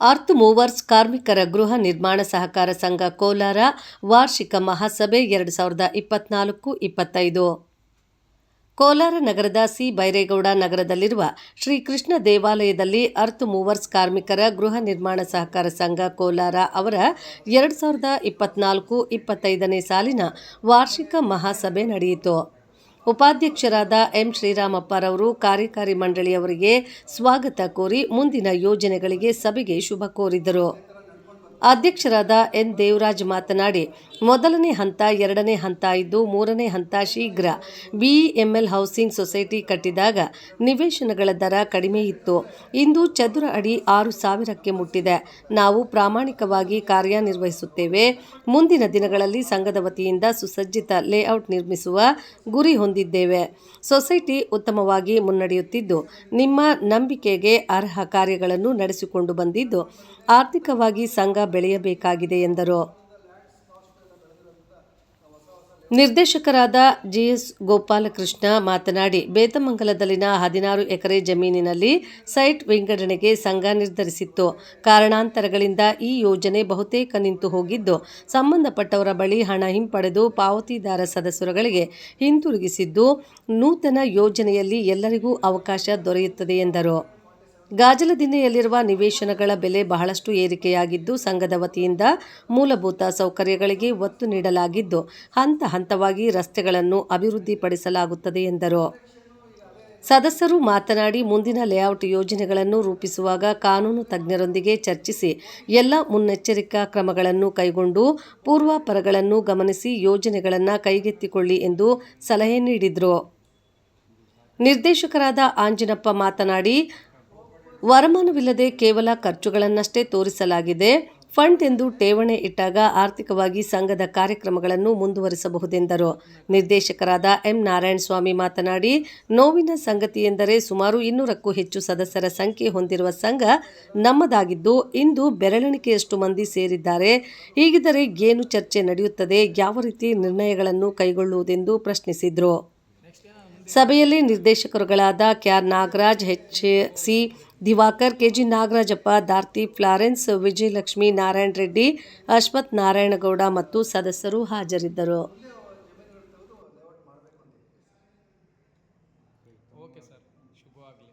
Earth movers ಕಾರ್ಮಿಕರ ಗೃಹ ನಿರ್ಮಾಣ ಸಹಕಾರ ಸಂಘ ಕೋಲಾರ ವಾರ್ಷಿಕ ಮಹಾಸಭೆ ಎರಡು ಸಾವಿರದ ಇಪ್ಪತ್ನಾಲ್ಕು, ಇಪ್ಪತ್ತೈದು. ಕೋಲಾರ ನಗರದ ಸಿ. ಬೈರೇಗೌಡ ನಗರದಲ್ಲಿರುವ ಶ್ರೀ ಕೃಷ್ಣ ದೇವಾಲಯದಲ್ಲಿ ಅರ್ತ್ ಮೂವರ್ಸ್ ಕಾರ್ಮಿಕರ ಗೃಹ ನಿರ್ಮಾಣ ಸಹಕಾರ ಸಂಘ ಕೋಲಾರ ಅವರ ಎರಡು ಸಾವಿರದ ಇಪ್ಪತ್ನಾಲ್ಕು, ಇಪ್ಪತ್ತೈದನೇ ಸಾಲಿನ ವಾರ್ಷಿಕ ಮಹಾಸಭೆ ನಡೆಯಿತು. ಉಪಾಧ್ಯಕ್ಷರಾದ ಎಂ ಶ್ರೀರಾಮಪ್ಪರವರು ಕಾರ್ಯಕಾರಿ ಮಂಡಳಿಯವರಿಗೆ ಸ್ವಾಗತ ಕೋರಿ ಮುಂದಿನ ಯೋಜನೆಗಳಿಗೆ ಸಭೆಗೆ ಶುಭ ಕೋರಿದರು. ಅಧ್ಯಕ್ಷರಾದ ಎನ್. ದೇವರಾಜ್ ಮಾತನಾಡಿ, ಮೊದಲನೇ ಹಂತ, ಎರಡನೇ ಹಂತ ಇದ್ದು ಮೂರನೇ ಹಂತ ಶೀಘ್ರ ಬಿಇಎಂಎಲ್ ಹೌಸಿಂಗ್ ಸೊಸೈಟಿ ಕಟ್ಟಿದಾಗ ನಿವೇಶನಗಳ ದರ ಕಡಿಮೆ ಇತ್ತು. ಇಂದು ಚದುರ ಅಡಿ ಆರು ಸಾವಿರಕ್ಕೆ ಮುಟ್ಟಿದೆ. ನಾವು ಪ್ರಾಮಾಣಿಕವಾಗಿ ಕಾರ್ಯನಿರ್ವಹಿಸುತ್ತೇವೆ. ಮುಂದಿನ ದಿನಗಳಲ್ಲಿ ಸಂಘದ ವತಿಯಿಂದ ಸುಸಜ್ಜಿತ ಲೇಔಟ್ ನಿರ್ಮಿಸುವ ಗುರಿ ಹೊಂದಿದ್ದೇವೆ. ಸೊಸೈಟಿ ಉತ್ತಮವಾಗಿ ಮುನ್ನಡೆಯುತ್ತಿದ್ದು, ನಿಮ್ಮ ನಂಬಿಕೆಗೆ ಅರ್ಹ ಕಾರ್ಯಗಳನ್ನು ನಡೆಸಿಕೊಂಡು ಬಂದಿದ್ದು, ಆರ್ಥಿಕವಾಗಿ ಸಂಘ ಬೆಳೆಯಬೇಕಾಗಿದೆ ಎಂದರು. ನಿರ್ದೇಶಕರಾದ ಜಿಎಸ್ ಗೋಪಾಲಕೃಷ್ಣ ಮಾತನಾಡಿ, ಬೇತಮಂಗಲದಲ್ಲಿನ ಹದಿನಾರು ಎಕರೆ ಜಮೀನಿನಲ್ಲಿ ಸೈಟ್ ವಿಂಗಡಣೆಗೆ ಸಂಘ ನಿರ್ಧರಿಸಿತ್ತು. ಕಾರಣಾಂತರಗಳಿಂದ ಈ ಯೋಜನೆ ಬಹುತೇಕ ನಿಂತು ಹೋಗಿದ್ದು, ಸಂಬಂಧಪಟ್ಟವರ ಬಳಿ ಹಣ ಹಿಂಪಡೆದು ಪಾವತಿದಾರ ಸದಸ್ಯರುಗಳಿಗೆ ಹಿಂತಿರುಗಿಸಿದ್ದು, ನೂತನ ಯೋಜನೆಯಲ್ಲಿ ಎಲ್ಲರಿಗೂ ಅವಕಾಶ ದೊರೆಯುತ್ತದೆ ಎಂದರು. ಗಾಜಲದಿನ್ನೆಯಲ್ಲಿರುವ ನಿವೇಶನಗಳ ಬೆಲೆ ಬಹಳಷ್ಟು ಏರಿಕೆಯಾಗಿದ್ದು, ಸಂಘದ ವತಿಯಿಂದ ಮೂಲಭೂತ ಸೌಕರ್ಯಗಳಿಗೆ ಒತ್ತು ನೀಡಲಾಗಿದ್ದು, ಹಂತ ಹಂತವಾಗಿ ರಸ್ತೆಗಳನ್ನು ಅಭಿವೃದ್ಧಿಪಡಿಸಲಾಗುತ್ತದೆ ಎಂದರು. ಸದಸ್ಯರು ಮಾತನಾಡಿ, ಮುಂದಿನ ಲೇಔಟ್ ಯೋಜನೆಗಳನ್ನು ರೂಪಿಸುವಾಗ ಕಾನೂನು ತಜ್ಞರೊಂದಿಗೆ ಚರ್ಚಿಸಿ, ಎಲ್ಲ ಮುನ್ನೆಚ್ಚರಿಕಾ ಕ್ರಮಗಳನ್ನು ಕೈಗೊಂಡು ಪೂರ್ವಾಪರಗಳನ್ನು ಗಮನಿಸಿ ಯೋಜನೆಗಳನ್ನು ಕೈಗೆತ್ತಿಕೊಳ್ಳಿ ಎಂದು ಸಲಹೆ ನೀಡಿದರು. ನಿರ್ದೇಶಕರಾದ ಆಂಜಿನಪ್ಪ ಮಾತನಾಡಿ ವರಮಾನವಿಲ್ಲದೆ ಕೇವಲ ಖರ್ಚುಗಳನ್ನಷ್ಟೇ ತೋರಿಸಲಾಗಿದೆ. ಫಂಡ್ ಎಂದು ಠೇವಣಿ ಇಟ್ಟಾಗ ಆರ್ಥಿಕವಾಗಿ ಸಂಘದ ಕಾರ್ಯಕ್ರಮಗಳನ್ನು ಮುಂದುವರಿಸಬಹುದೆಂದರು. ನಿರ್ದೇಶಕರಾದ ಎಂ. ನಾರಾಯಣಸ್ವಾಮಿ ಮಾತನಾಡಿ, ನೋವಿನ ಸಂಗತಿ ಎಂದರೆ ಸುಮಾರು ಇನ್ನೂರಕ್ಕೂ ಹೆಚ್ಚು ಸದಸ್ಯರ ಸಂಖ್ಯೆ ಹೊಂದಿರುವ ಸಂಘ ನಮ್ಮದಾಗಿದ್ದು, ಇಂದು ಬೆರಳೆಣಿಕೆಯಷ್ಟು ಮಂದಿ ಸೇರಿದ್ದಾರೆ. ಹೀಗಿದ್ದರೆ ಏನು ಚರ್ಚೆ ನಡೆಯುತ್ತದೆ. ಯಾವ ರೀತಿ ನಿರ್ಣಯಗಳನ್ನು ಕೈಗೊಳ್ಳುವುದೆಂದು ಪ್ರಶ್ನಿಸಿದರು. ಸಭೆಯಲ್ಲಿ ನಿರ್ದೇಶಕರುಗಳಾದ char Nagaraj, H. C. Divakar, KG Nagarajappa ದಾರ್ತಿ Florence, Vijayalakshmi, Narayana Reddy, Ashwath Narayanagowda ಮತ್ತು ಸದಸ್ಯರು ಹಾಜರಿದ್ದರು. ಓಕೆ ಸರ್, ಶುಭವಾಗಲಿ.